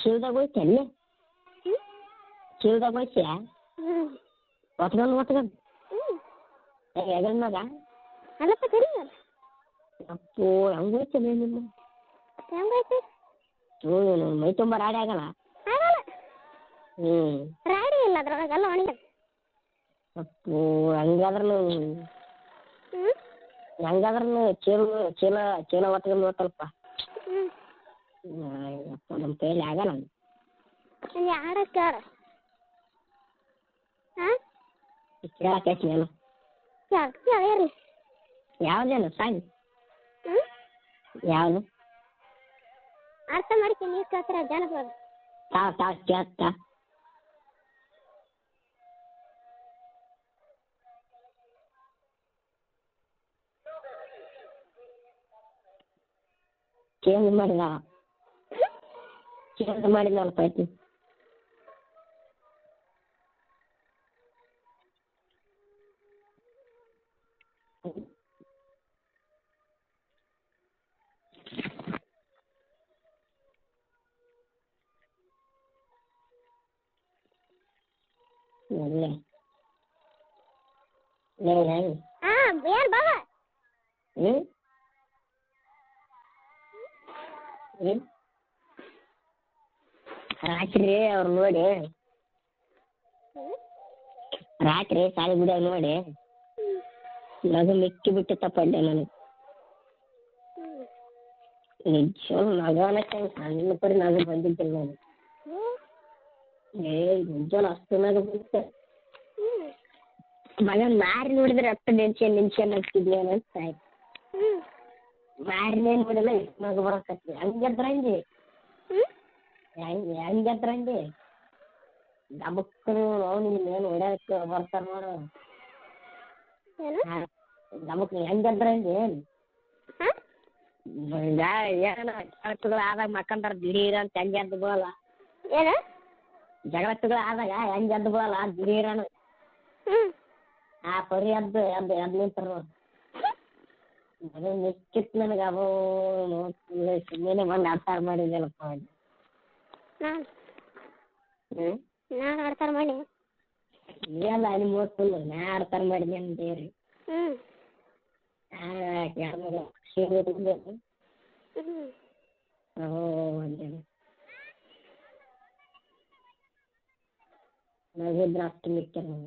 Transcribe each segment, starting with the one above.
ಶಿವದಾಗ ಹೋಯ್ತೇನೆ ಹ್ಞೂ ಶಿವದಾಗ ಹೋಯ್ತೀಯ ಹ್ಞೂ ಒಟ್ಕೊಂಡು ಅಲ್ಲಪ್ಪ ಮೈ ತುಂಬ ರಾಡಿ ಆಗಲ್ಲ ಆಗಲ್ಲ ಹ್ಞೂ ರಾಡಿ ಇಲ್ಲ ಅಪ್ಪೋ ಹಂಗಾದ್ರೂ ಚೀಲ ಚೀಲ ಚೀಲ ನಮ್ಮ ಕೈಯಲ್ಲಿ ಆಗಲ್ಲ ಯಾರಕ್ಕ ಕೇಳಕೈತಿ ನೀನು ಯಾವ್ಯಾರಿ ಯಾವ್ದೇನು ಸಾಯಿ ಯಾವುದು ಅರ್ಥ ಮಾಡ್ತೀನಿ ನೀವು ಕೇಳ್ತಾರ ಜನಪದ ತಾವ ತಾವ ಕೇಳ್ತಾ ಕೇಳಿ ಮಾಡಿದ ಎರಡು ಮಾಡಿ ನಲ್ವತ್ತು ಆಯ್ತು ಇಲ್ಲ ಇಲ್ಲ ಹಾ ಬೇರ್ ಬಾ ಹ್ಞೂ ಹ್ಞೂ ರಾತ್ರಿ ಅವ್ರು ನೋಡಿ ರಾತ್ರಿ ಸಾಲಿಗುಡ ನೋಡಿ ನಗು ಮಿಕ್ಕಿ ಬಿಟ್ಟು ತಪ್ಪಂಡೆ ನನಗೆ ನಿಜ ನಗು ಅನ್ನಕ್ಕೆ ಸಣ್ಣ ಪರಿ ನಗು ಬಂದಿದ್ದಿಲ್ಲ ನಾನು ಏ ನಿಜ ಅಷ್ಟು ನಗು ಬಂದಿತ್ತೆ ಮಗ ಮಾರಿ ನೋಡಿದ್ರೆ ಅಪ್ಪ ನೆನ್ಸ್ಕೊಂಡು ನೆನ್ಸ್ಕೊಂಡು ಹಾಕ್ತಿದ್ನಿ ಅನ್ನೋದು ಸಾಯ್ತು ಮಾರಿನೇ ನೋಡಿಲ್ಲ ಮಗು ಬರೋಕತ್ತಿ ಹಂಗಿದ್ರೆ ಹಂಗೆ ಹೆಂಗ್ ಹೆಂಗ್ ಎತ್ತರಂಡಿ ಗಮಕ್ಕರು ಅವ್ನು ಇನ್ನೇನು ಹೊಡ್ಯಕ್ಕೆ ಬರ್ತಾರೆ ನೋಡು ಏನು ಗಮಕ್ ಹೆಂಗ್ ಎತ್ತರಂಡಿ ಏನ ಜಗಳತ್ತುಗಳು ಆದಾಗ ಮಕ್ಕಂತಾರ ದಿಢೀರ್ ಅಂತ ಹೆಂಗ್ ಎದ್ದು ಬಿಡಲ್ಲ ಏನು ಜಗಳತ್ತುಗಳು ಆದಾಗ ಹೆಂಗ್ ಎದ್ದು ಬಿಡಲ್ಲ ದಿಢೀರನು ಆ ಪರಿ ಎದ್ದು ಎದ್ದು ಎದ್ದು ನಿಂತಾರ ನೋಡು ಅದು ನಿಶ್ಚಿತ್ ನನಗೆ ಅವು ಸುಮ್ಮನೆ ಬಂದು ಆಚಾರ ಮಾಡಿದ್ಯಲ್ಲಪ್ಪ ನಾನು ಆಡ್ತಾರ ಮಾಡಿ ಇಲ್ಲ ನಿಮ್ಮ ಓದ್ತಿಲ್ಲ ನಾ ಆಡ್ತಾರ ಮಾಡಿ ನಿಮ್ ದೇವ್ರಿ ನಗಿದ್ರ ಅಷ್ಟು ಮಿಕ್ಕ ನಿಮ್ಮ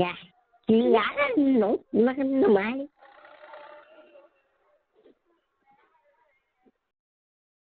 dạ chị gã nó nụ nó nó mãi